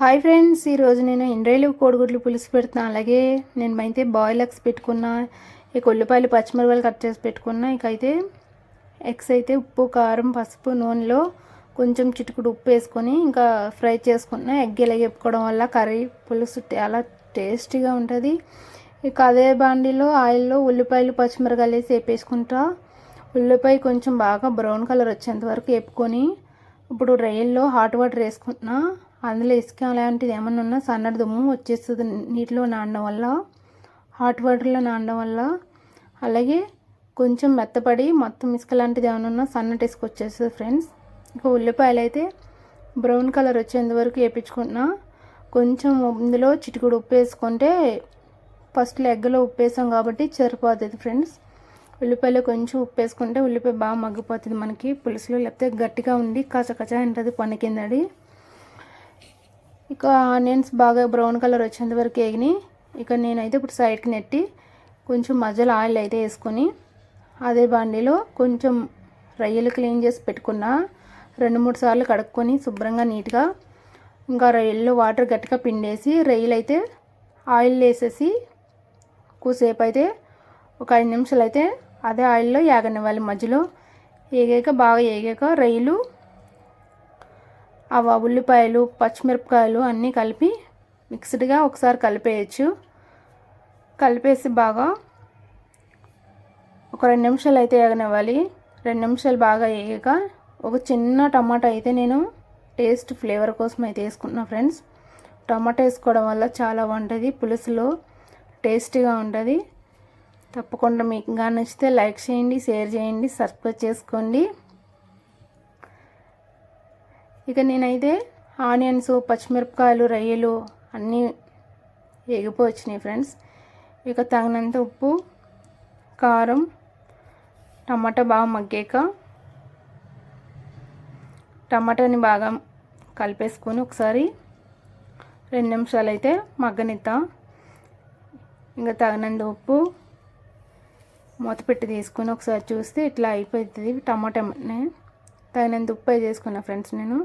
Hi friends ఈరోజు నేను ఎండ్రైలు కోడిగుడ్లు పులుసు పెడుతున్నాను అలాగే నేను అయితే బాయిల్ ఎగ్స్ పెట్టుకున్నా ఇక ఉల్లిపాయలు పచ్చిమిరపాయలు కట్ చేసి పెట్టుకున్నా. ఇక అయితే ఎగ్స్ అయితే ఉప్పు కారం పసుపు నూనెలో కొంచెం చిటుకుడు ఉప్పు వేసుకొని ఇంకా ఫ్రై చేసుకున్నా. ఎగ్ ఇలా చెప్పుకోవడం వల్ల కర్రీ పులుసు చాలా టేస్టీగా ఉంటుంది. ఇక అదే బాండీలో ఆయిల్లో ఉల్లిపాయలు పచ్చిమిరకాయలు వేసి వేపేసుకుంటా. ఉల్లిపాయ కొంచెం బాగా బ్రౌన్ కలర్ వచ్చేంత వరకు వేపుకొని ఇప్పుడు రైల్లో హాట్ వాటర్ వేసుకుంటున్నా. అందులో ఇసుక అలాంటిది ఏమన్నా ఉన్నా సన్నటి దుమ్ము వచ్చేస్తుంది నీటిలో నానడం వల్ల హాట్ వాటర్లో నానడం వల్ల. అలాగే కొంచెం మెత్తపడి మొత్తం ఇసుక లాంటిది ఏమైనా ఉన్నా సన్నటి ఇసుక వచ్చేస్తుంది ఫ్రెండ్స్ ఇక ఉల్లిపాయలు అయితే బ్రౌన్ కలర్ వచ్చేంత వరకు వేపించుకుంటున్నా. కొంచెం ఇందులో చిటికుడు ఉప్పు వేసుకుంటే ఫస్ట్ ఎగ్గలో ఉప్పు వేసాం కాబట్టి సరిపోతుంది ఫ్రెండ్స్ ఉల్లిపాయలో కొంచెం ఉప్పు వేసుకుంటే ఉల్లిపాయ బాగా మగ్గిపోతుంది మనకి పులుసులో లేకపోతే గట్టిగా ఉండి కచకచ ఉంటుంది పనికిందడి ఇక ఆనియన్స్ బాగా బ్రౌన్ కలర్ వచ్చేంత వరకు వేగినాయి. ఇక నేనైతే ఇప్పుడు సైడ్కి నెట్టి కొంచెం మధ్యలో ఆయిల్ అయితే వేసుకొని అదే బాండీలో కొంచెం రొయ్యలు క్లీన్ చేసి పెట్టుకున్నా. రెండు మూడు సార్లు కడుక్కొని శుభ్రంగా నీట్గా ఇంకా రొయ్యల్లో వాటర్ గట్టిగా పిండేసి రొయ్యలు అయితే ఆయిల్ వేసేసి కూసేపు అయితే ఒక ఐదు నిమిషాలు అయితే అదే ఆయిల్లో ఏగనివ్వాలి మధ్యలో ఏగాక బాగా ఏగాక రొయ్యలు అవి ఉల్లిపాయలు పచ్చిమిరపకాయలు అన్నీ కలిపి మిక్స్డ్గా ఒకసారి కలిపేయచ్చు. కలిపేసి బాగా ఒక రెండు నిమిషాలు అయితే ఏగనివ్వాలి. రెండు నిమిషాలు బాగా వేయక ఒక చిన్న టమాటా అయితే నేను టేస్ట్ ఫ్లేవర్ కోసం అయితే వేసుకుంటున్నా ఫ్రెండ్స్. టమాటా వేసుకోవడం వల్ల చాలా బాగుంటుంది పులుసులో టేస్టీగా ఉంటుంది. తప్పకుండా మీకు కానీ నచ్చితే లైక్ చేయండి షేర్ చేయండి సబ్స్క్రైబ్ చేసుకోండి. ఇక నేనైతే ఆనియన్స్ పచ్చిమిరపకాయలు రొయ్యలు అన్నీ ఎగిపోవచ్చినాయి ఫ్రెండ్స్. ఇక తగినంత ఉప్పు కారం టమాటా బాగా మగ్గాక టమాటాని బాగా కలిపేసుకొని ఒకసారి రెండు నిమిషాలు అయితే మగ్గనిద్దా. ఇంకా తగినంత ఉప్పు మూత పెట్టి తీసుకొని ఒకసారి చూస్తే ఇట్లా అయిపోతుంది టమాటా. తగినంత ఉప్పు అయితే ఫ్రెండ్స్ నేను.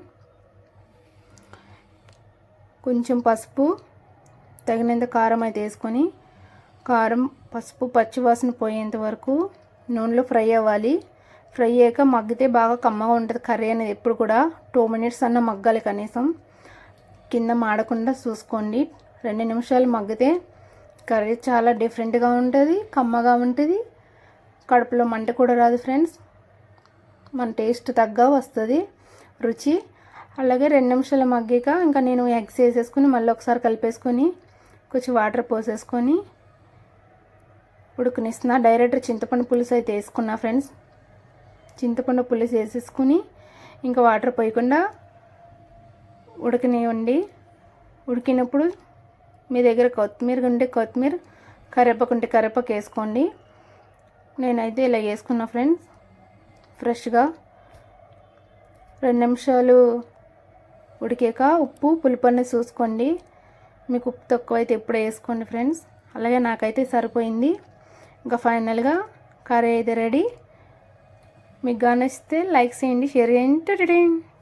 కొంచెం పసుపు తగినంత కారం అయితే వేసుకొని కారం పసుపు పచ్చివాసన పోయేంత వరకు నూనెలో ఫ్రై అవ్వాలి. ఫ్రై అయ్యాక మగ్గితే బాగా కమ్మగా ఉంటుంది కర్రీ అనేది ఎప్పుడు కూడా. టూ మినిట్స్ అన్న మగ్గాలి కనీసం. కింద మాడకుండా చూసుకోండి. రెండు నిమిషాలు మగ్గితే కర్రీ చాలా డిఫరెంట్గా ఉంటుంది కమ్మగా ఉంటుంది. కడుపులో మంట కూడా రాదు ఫ్రెండ్స్. మన టేస్ట్ తగ్గ వస్తుంది. రుచి అలాగే రెండు నిమిషాలు మగ్గాక ఇంకా నేను ఎగ్స్ వేసేసుకుని మళ్ళీ ఒకసారి కలిపేసుకొని కొంచెం వాటర్ పోసేసుకొని ఉడుకునిస్తున్నా. డైరెక్ట్ చింతపండు పులుసు అయితే వేసుకున్నా ఫ్రెండ్స్. చింతపండు పులుసు వేసేసుకుని ఇంకా వాటర్ పోయకుండా ఉడకనివ్వండి ఉడికినప్పుడు మీ దగ్గర కొత్తిమీర ఉంటే కొత్తిమీర కరివేపాకు ఉంటే కరివేపాకు వేసుకోండి. నేనైతే ఇలా వేసుకున్నా ఫ్రెండ్స్. ఫ్రెష్గా రెండు నిమిషాలు ఉడికాక ఉప్పు పులుపన్నీ చూసుకోండి మీకు ఉప్పు తక్కువ అయితే ఎప్పుడు వేసుకోండి ఫ్రెండ్స్ అలాగే నాకైతే సరిపోయింది ఇంకా ఫైనల్గా కర్రీ అయితే రెడీ మీకు కానిస్తే లైక్ చేయండి షేర్ చేయండి